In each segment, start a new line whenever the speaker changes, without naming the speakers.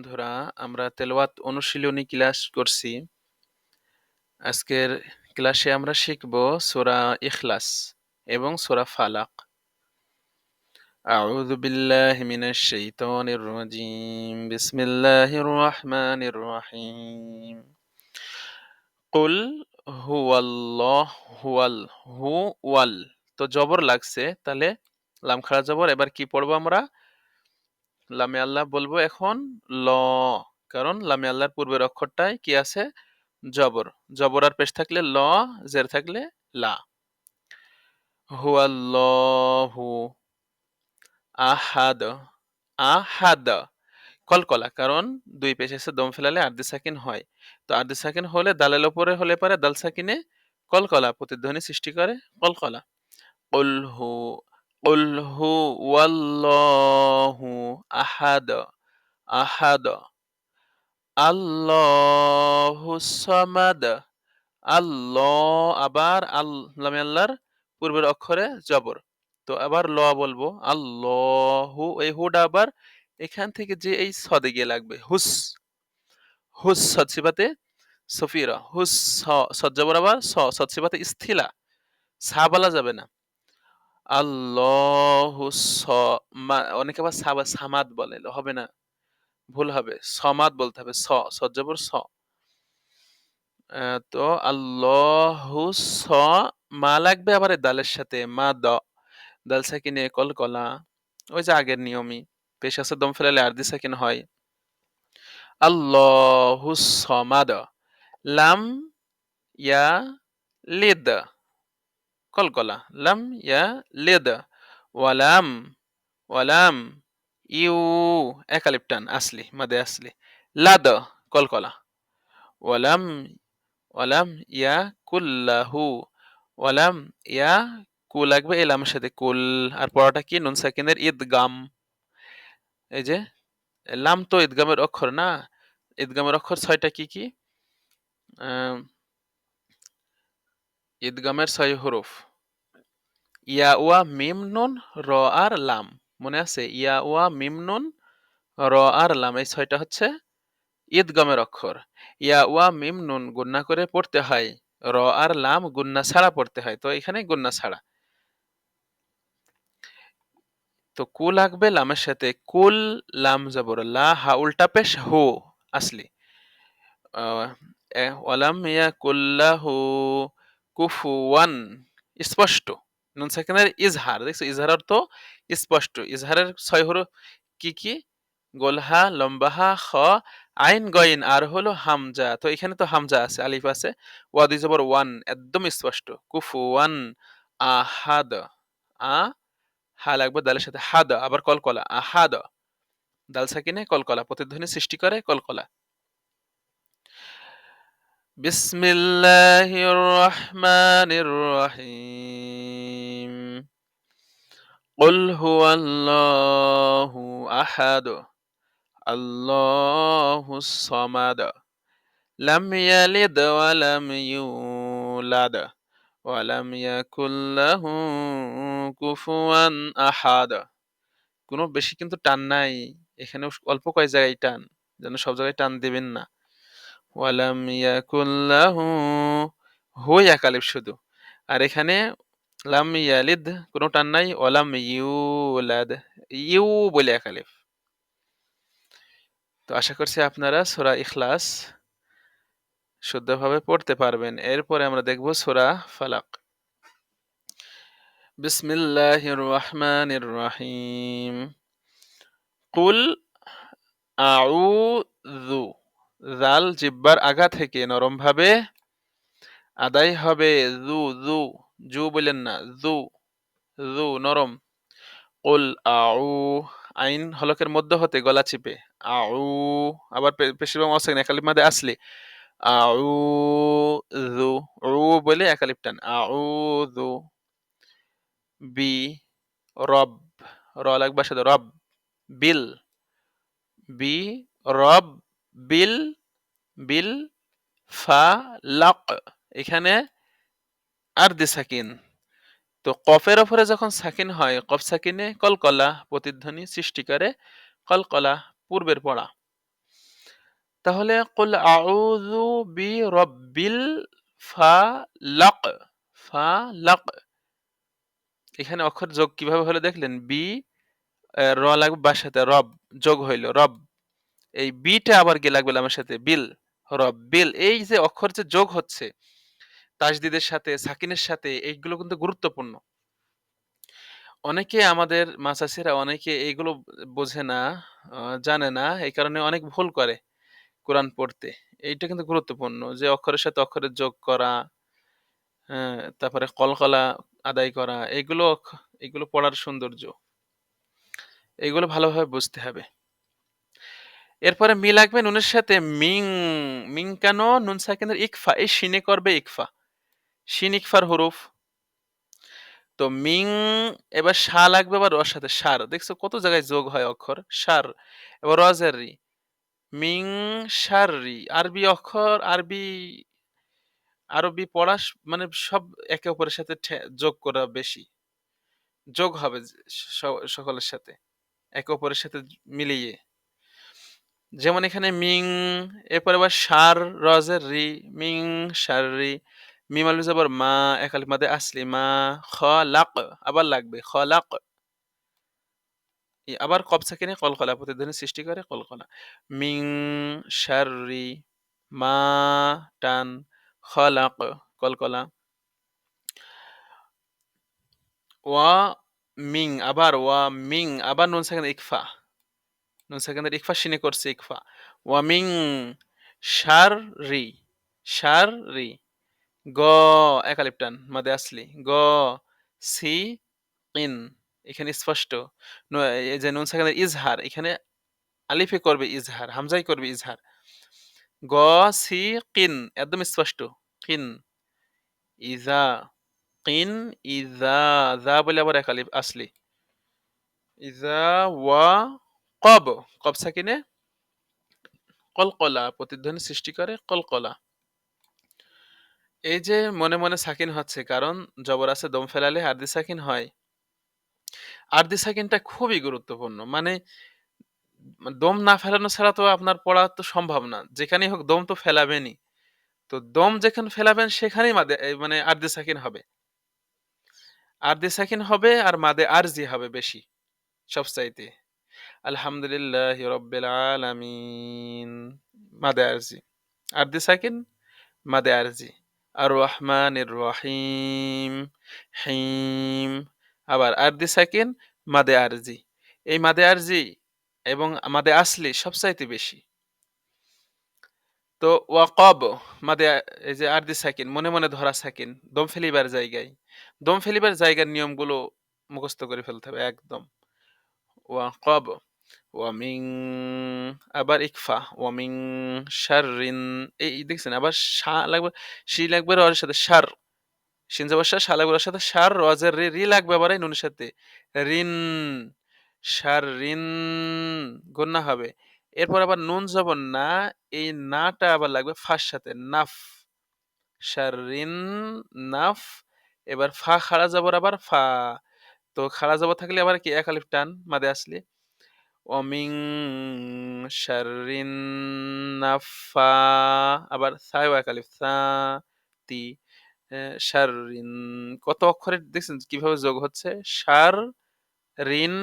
আলহামদুলিল্লাহ প্রিয় বন্ধুরা আমরা তেলাওয়াত অনুশীলনী ক্লাস করছি আজকের ক্লাসে আমরা শিখব সূরা ইখলাস এবং সূরা ফালাক أعوذ بالله من الشيطان الرجيم بسم الله الرحمن الرحيم قل هو الله هو ال হু ওয়াল তো জবর লাগছে তাহলে লাম খাড়া জবর এবার কি পড়বো আমরা লামে আল্লাহ বলব এখন, ল, কারণ লামে আল্লাহর পূর্বের অক্ষরটায় কি আছে? জবর। জবর আর পেশ থাকলে ল, জের থাকলে লা। হুয়াল্লাহু আহাদ আহাদ। কলকলা, কারণ দুই পেশ এসে দম ফেলালে আর্দি সাকিন হয়। তো আর্দি সাকিন হলে দালের ওপরে হলে পারে দাল সাকিনে কলকলা প্রতিধ্বনি সৃষ্টি করে কলকলা। উলহু উলহু ওয়াল্লাহু আহাদ আহাদ আল্লাহু সামাদ আল্লাহ আবার আল্লাহ আল্লাহর পূর্বের অক্ষরে জবর। তো আবার ল বলব, আল্লাহু, এই হুডা আবার এখান থেকে যে এই সদে গিয়ে লাগবে, হুস হুস সৎসিবাতে সফিরা, হুস সজ্জাবর আবার স সৎসিবাতে স্থিলা, সা বলা যাবে না। আল্লাহ অনেকে আবার সাবা সামাদ বলে হবে না, ভুল হবে, সমাদ বলতে হবে, স সজ্জাবর স। তো আল্লাহ স মা লাগবে আবার দালের সাথে, মা দ, দাল সাকিনে কলকলা ওই যে আগের নিয়মই, পেশ আছে দম ফেলালে আরদি সাকিন হয়। আল্লাহু সমাদ লাম ইয়া লিদ কলকলা লাম ইয়া লিদ ওয়ালাম ওয়ালাম ইউ একালিপটান আসলি মাদে আসলি লাদ কলকলা ওয়ালাম ওয়ালাম ইয়া কুল্লাহু ওয়ালাম ইয়া কু লাগবে এলামের সাথে কুল আর পড়াটা কি নুন সাকিনের ঈদগাম এই যে লাম তো ঈদগামের অক্ষর না ঈদগামের অক্ষর ছয়টা কি কি ঈদগামের ছয় হরফ। ইয়া ওয়া মিম নুন র আর লাম। মনে আছে? ইয়া ওয়া মিম নুন র আর লাম। এই ছয়টা হচ্ছে ঈদগমের অক্ষর। ইয়া ওয়া মিম নুন গুন্না করে পড়তে হয়। র আর লাম গুন্না ছাড়া পড়তে হয়। তো এখানে গুন্না ছাড়া। তো কু লাগবে লামের সাথে। কুল লাম জবর। লা হা উল্টা পেশ হু আসলি। ওয়ালাম ইয়া কুল্লাহু কুফুয়ান স্পষ্ট। নুন সেকেন্ডের ইজহার, দেখছ? ইজহার অর্থ স্পষ্ট। ইজহারের ছয় হরফ কি কি? গোলহা, লম্বাহা, খ, আইন, গইন, আর হলো হামজা। তো এখানে তো হামজা আছে, আলিফ আছে। ওয়াদি জবর ওয়ান, একদম স্পষ্ট। কুফু ওয়ান আহাদ, আ, হা লাগবে দালের সাথে। হাদ, আবার কলকলা, আহাদ। দাল সাকিনে কলকলা, প্রতিধ্বনি সৃষ্টি করে কলকলা। বিসমিল্লাহির রহমানির রহিম قل هو الله أحد الله الصمد لم يلد ولم يولد ولم يكن له كفوا أحد কোনো বেশি কিন্তু টান নাই এখানে অল্প কয় জায়গায় টান যেন সব জায়গায় টান দিবেন না ওয়ালাম ইয়াকুল্লাহু হুই একালিফ শুধু। আর এখানে লাম ইয়ালিদ কোনো টান নাই ওলাম ইউলাদ, ইউ বলে একালিফ তো আশা করছি আপনারা সোরা ইখলাস শুদ্ধভাবে পড়তে পারবেন। এরপরে আমরা দেখব সোরা ফালাক। বিসমিল্লাহির রহমানির রহিম। কুল আউযু জাল জিব্বার আগা থেকে নরমভাবে আদায় হবে। জু জু জু বললেন না, জু জু, নরম। কুল, আউ, আইন হলকের মধ্য হতে গলা চিপে। আউ, আবার বেশিরভাগ অসেন একালিপ মাদে আসলে। আউ, জু উ বলে একালিপ টান। আউ, জু, বি, রব, র লাগবার সাথে রব। বিল, বি, রব বিল বিল ফা লাক এখানে দি সাকিন। তো কফের ওপরে যখন সাকিন হয়, কফ সাকিনে কলকলা প্রতিধ্বনি সৃষ্টি করে কলকলা পূর্বের পড়া। তাহলে কুল আউযু বি রব্বিল ফালাক ফালাক এখানে অক্ষর যোগ কীভাবে হলো দেখলেন? বি র লাগবে বার সাথে রব, যোগ হইল, রব। এই বিটা আবার গিয়ে লাগবে আমার সাথে, বিল, রব, বিল, এই যে অক্ষর যে যোগ হচ্ছে, তাজদিদের সাথে, সাকিনের সাথে, এইগুলো কিন্তু গুরুত্বপূর্ণ। অনেকে আমাদের মাসাসিরা অনেকে এইগুলো বোঝে না জানে না, এই কারণে অনেক ভুল করে কোরআন পড়তে। এইটা কিন্তু গুরুত্বপূর্ণ যে অক্ষরের সাথে অক্ষরের যোগ করা তারপরে কলকলা আদায় করা, এগুলো এগুলো পড়ার সৌন্দর্য। এগুলো ভালোভাবে বুঝতে হবে। এরপরে মি লাগবে নুনের সাথে মিং মিং কেন নুন সাকিনের ইকফা, এই শিনে করবে ইকফা। শিন, ইকফার হরুফ। তো মিং, এবার সা লাগবে আবার রর সাথে, সার। দেখছ কত জায়গায় যোগ হয় অক্ষর, সার। এবার রজের রি। মিং, সার, রি। আরবি অক্ষর আরবি আরবি পড়া মানে সব একে অপরের সাথে যোগ করা বেশি। যোগ হবে সকলের সাথে। একে অপরের সাথে মিলিয়ে। যেমন এখানে মিং, এরপর আবার সার, রজের রি, মিং, সার রি, মিম মিমাল আবার মা একালি মাদে আসলি, মা, খ, লাক, আবার লাগবে, খ, লাক। আবার কব সাকিনে কলকলা প্রতিধ্বনি সৃষ্টি করে কলকলা। মিং শাররি মা, টান খলাক কলকলা। ওয়া, মিং, আবার ওয়া, মিং, আবার নুন সেকেন্ড ইকফা। নুন সেকেন্ডের ইকফা শিনে করছে ইকফা। ওয়া মিং শার রি শার রি গ একালিপটান মাদে আসলি, গ, সি, ইন, এখানে স্পষ্ট। যে নুন সেকেন্ডের ইজহার, এখানে আলিফে করবে ইজহার, হামজাই করবে ইজহার। গ, সি, কিন, একদম স্পষ্ট, কিন, ইজা কিন, ইজা যা বলে আবার এক আলিফ, আসলি। ইজা, ওয়া কব কব সাকিনে? কলকলা, প্রতিধ্বনি সৃষ্টি করে কলকলা। এই যে মনে মনে সাকিন হচ্ছে, কারণ জবর আছে, দম ফেলালে আর্দি সাকিন হয়। আর্দি সাকিনটা খুবই গুরুত্বপূর্ণ। মানে দম না ফেলানো ছাড়া তো আপনার পড়া তো সম্ভব না। যেখানেই হোক, দম তো ফেলাবেনই। তো দম যেখানে ফেলাবেন, সেখানেই মাদে মানে আর্দি সাকিন হবে। আর্দি সাকিন হবে আর মাদে আরজি হবে বেশি সব আলহামদুলিল্লাহ রব্বিল আলামিন। মাদে আরজি। আরদি সাকিন? মাদে আরজি। আর রহমান রহিম। হিম। আবার আরদি সাকিন? মাদে আরজি। এই মাদে আরজি এবং মাদে আসলি সবচাইতে বেশি। তো ওয়াকব মাদে এই যে আরদি সাকিন, মনে মনে ধরা সাকিন, দম ফেলিবার জায়গায়। দম ফেলিবার জায়গার নিয়মগুলো মুখস্থ করে ফেলতে হবে একদম। ওয়াকব ওয়ামিং আবার ইকফা ওয়ামিং শাররিন এই দেখছেন? আবার শা লাগবে শি লাগবে রয়ের সাথে সার শিন যাবার সার শা লাগবে রয়ের সাথে সার রজের রি রি লাগবে আবার, এই নুনের সাথে। রিন সার রিন গন্না হবে। এরপর আবার নুন যাব না, এই নাটা আবার লাগবে ফার সাথে, নাফ। শারিন নাফ, এবার ফা, খাড়া জবর আবার ফা। তো খাড়া জবর থাকলে আবার কি, এক আলিফ টান মাদে আসলে। অমিং শারিন নাফা আবার সায় এক আলিফ সা তি শারিন কত অক্ষরে দেখছেন কীভাবে যোগ হচ্ছে? শার রিন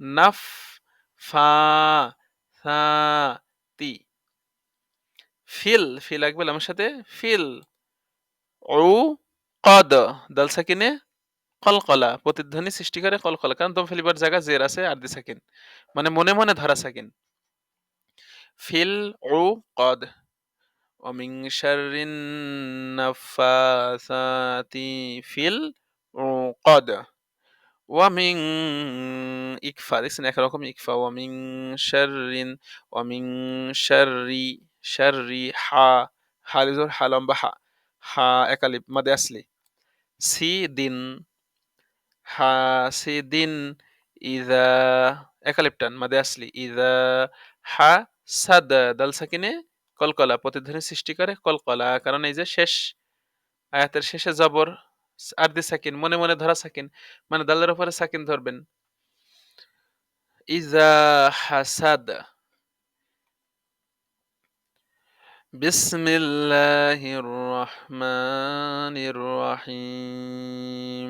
নাফ ফা সা তি ফিল ফিল লাগবে আমার সাথে। ফিল ও কদ। দাল সাকিনে কলকলা, প্রতিধ্বনি সৃষ্টি করে কলকলা। কারণ দম ফেলিবার জায়গা জের আছে, আর দি সাকিন মানে মনে মনে ধরা সাকিন ফিল ও কদ অমিং শারিন নাফাসাতি ফিল ও কদ ওয়ামিং ইকফা। দেখছেন একরকম ইকফা। ওয়ামিং শারিন ওয়ামিং শারি শারি হা হা হা লম্বা হা হা একালিপ, মাদে আসলি। সি দিন হা সি দিন ইদা একালিপটান মাদে আসলি ইদা হা সাদ দাল সাকিনে কলকলা প্রতিধ্বনি সৃষ্টি করে কলকলা কারণ এই যে শেষ আয়াতের শেষে জবর আরদি সাকিন মনে মনে ধরা সাকিন মানে দালের উপরে সাকিন ধরবেন ইজা হাসাদ بسم الله الرحمن الرحيم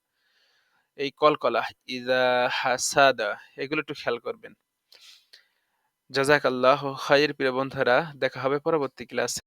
এই কলকলা, ইদা হাসাদা, এগুলো একটু খেয়াল করবেন। জাজাক আল্লাহ খাইয়ের প্রিয় বন্ধুরা, দেখা হবে পরবর্তী ক্লাসে।